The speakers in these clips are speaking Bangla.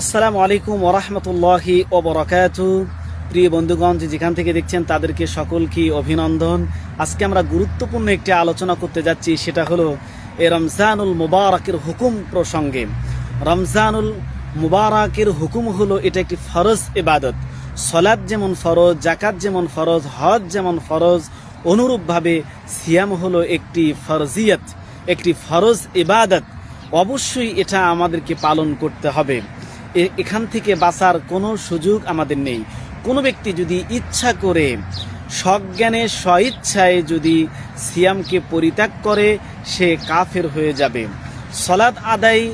আসসালামু আলাইকুম ওরহমতুল্লাহি ওবরাকাত প্রিয় বন্ধুগণ যেখান থেকে দেখছেন, তাদেরকে সকলকে অভিনন্দন। আজকে আমরা গুরুত্বপূর্ণ একটি আলোচনা করতে যাচ্ছি, সেটা হলো এ রমজানুল মুবারকের হুকুম প্রসঙ্গে। রমজানুল মুবারকের হুকুম হলো, এটা একটি ফরজ ইবাদত। সলাদ যেমন ফরজ জাকাত যেমন ফরজ, হজ যেমন ফরজ, অনুরূপভাবে সিয়াম হলো একটি ফরজিয়ত, একটি ফরজ ইবাদত। অবশ্যই এটা আমাদেরকে পালন করতে হবে। এখান থেকে বাঁচার কোনো সুযোগ আমাদের নেই। কোনো ব্যক্তি যদি ইচ্ছা করে, সজ্ঞানে স্বইচ্ছায় যদি সিয়ামকে পরিত্যাগ করে, সে কাফের হয়ে যাবে। সলাদ আদায়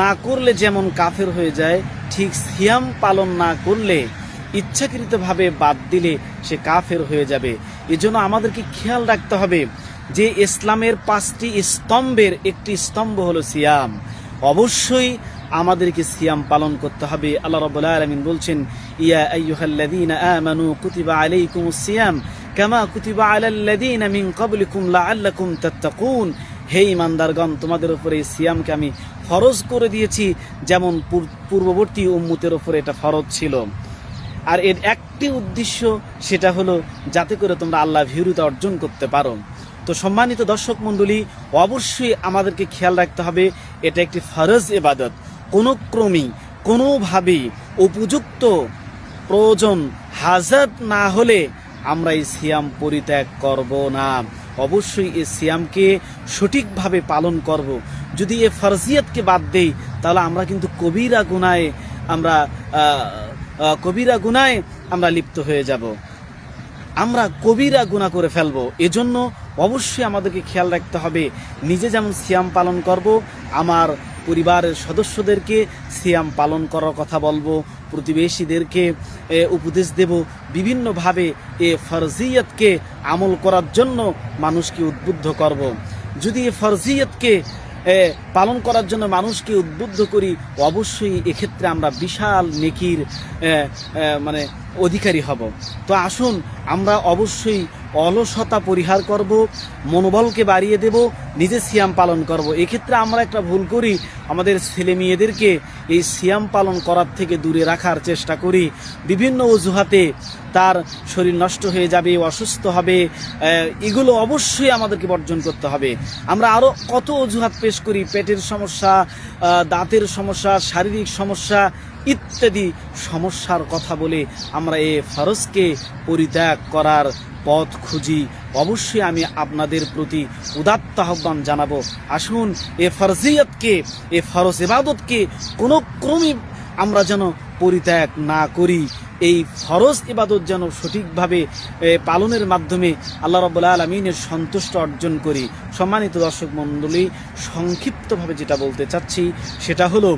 না করলে যেমন কাফের হয়ে যায়, ঠিক সিয়াম পালন না করলে, ইচ্ছাকৃতভাবে বাদ দিলে সে কাফের হয়ে যাবে। এজন্য আমাদেরকে খেয়াল রাখতে হবে যে ইসলামের পাঁচটি স্তম্ভের একটি স্তম্ভ হলো সিয়াম। অবশ্যই আমাদেরকে সিয়াম পালন করতে হবে। আল্লাহ রাব্বুল আলামিন বলছেন, ইয়া আইয়ুহাল্লাযীনা আমানু কুতিবা আলাইকুমুস সিয়াম কামা কুতিবা আলাল্লাযীনা মিন ক্বাবলিকুম লাআল্লাকুম তাত্তাকুন। হে ইমানদারগণ তোমাদের উপরে এই সিয়ামকে আমি ফরজ করে দিয়েছি, যেমন পূর- পূর্ববর্তী উম্মতের উপরে এটা ফরজ ছিল। আর এর একটি উদ্দেশ্য সেটা হলো যাতে করে তোমরা আল্লাহ ভীরুতা অর্জন করতে পারো। তো সম্মানিত দর্শক মণ্ডলী, অবশ্যই আমাদেরকে খেয়াল রাখতে হবে, এটা একটি ফরজ এবাদত কোনো ক্রমেই কোনোভাবেই উপযুক্ত প্রয়োজন হাজাত না হলে আমরা এই সিয়াম পরিত্যাগ করব না। অবশ্যই এই সিয়ামকে সঠিকভাবে পালন করব। যদি এ ফরজিয়তকে বাদ দেই, তাহলে আমরা কিন্তু কবিরা গুনায় আমরা কবিরা গুনায় আমরা লিপ্ত হয়ে যাব। আমরা কবিরা গুণা করে ফেলব। এজন্য অবশ্যই আমাদেরকে খেয়াল রাখতে হবে, নিজে যেমন সিয়াম পালন করব, আমার পরিবারের সদস্যদেরকে সিয়াম পালন করার কথা বলব, প্রতিবেশীদেরকে উপদেশ দেব, বিভিন্নভাবে এ ফরজিয়তকে আমল করার জন্য মানুষকে উদ্বুদ্ধ করব। যদি এ ফরজিয়তকে পালন করার জন্য মানুষকে উদ্বুদ্ধ করি, অবশ্যই এক্ষেত্রে আমরা বিশাল নেকির মানে অধিকারী হব তো আসুন, আমরা অবশ্যই অলসতা পরিহার করব, মনোবলকে বাড়িয়ে দেব, নিজে সিয়াম পালন করব। এক্ষেত্রে আমরা একটা ভুল করি। আমাদের ছেলে মেয়েদেরকে এই সিয়াম পালন করার থেকে দূরে রাখার চেষ্টা করি। বিভিন্ন অজুহাতে তার শরীর নষ্ট হয়ে যাবে, অসুস্থ হবে এগুলো অবশ্যই আমাদেরকে বর্জন করতে হবে। আমরা আরও কত অজুহাত পেশ করি? পেটের সমস্যা দাঁতের সমস্যা, শারীরিক সমস্যা ইত্যাদি সমস্যার কথা বলে আমরা এ ফরজকে পরিত্যাগ করার পথ খুঁজি। অবশ্যই আমি আপনাদের প্রতি উদাত্ত আহ্বান জানাব। আসুন এ ফরজিয়তকে, এ ফরজ ইবাদতকে কোনো ক্রমে আমরা যেন পরিত্যাগ না করি। এই ফরজ ইবাদত যেন সঠিকভাবে পালনের মাধ্যমে আল্লাহ রব্বুল আলমিনের সন্তুষ্ট অর্জন করি। সম্মানিত দর্শক মণ্ডলী, সংক্ষিপ্তভাবে যেটা বলতে চাচ্ছি, সেটা হলো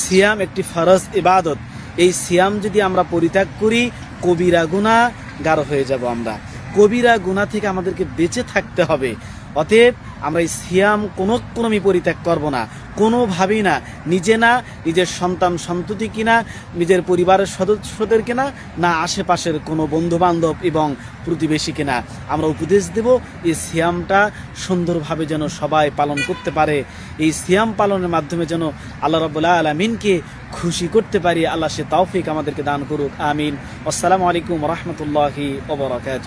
সিয়াম একটি ফরজ ইবাদত। এই সিয়াম যদি আমরা পরিত্যাগ করি, কবিরা গুণা গাঢ় হয়ে যাব আমরা। কবিরা গুণা থেকে আমাদেরকে বেঁচে থাকতে হবে। অতএব আমরা এই সিয়াম কোনো ক্রমে পরিত্যাগ করব না। কোনোভাবেই না। নিজে না, নিজের সন্তান সন্ততি কিনা, নিজের পরিবারের সদস্যদের কিনা, না আশেপাশের কোনো বন্ধু বান্ধব এবং প্রতিবেশী কিনা। আমরা উপদেশ দেব, এই সিয়ামটা সুন্দরভাবে যেন সবাই পালন করতে পারে। এই সিয়াম পালনের মাধ্যমে যেন আল্লাহ রবুল্লাহ আলমিনকে খুশি করতে পারি। আল্লাহ সে তৌফিক আমাদেরকে দান করুক। আমিন। আসসালামু আলাইকুম রহমতুল্লাহি ওবরাকাত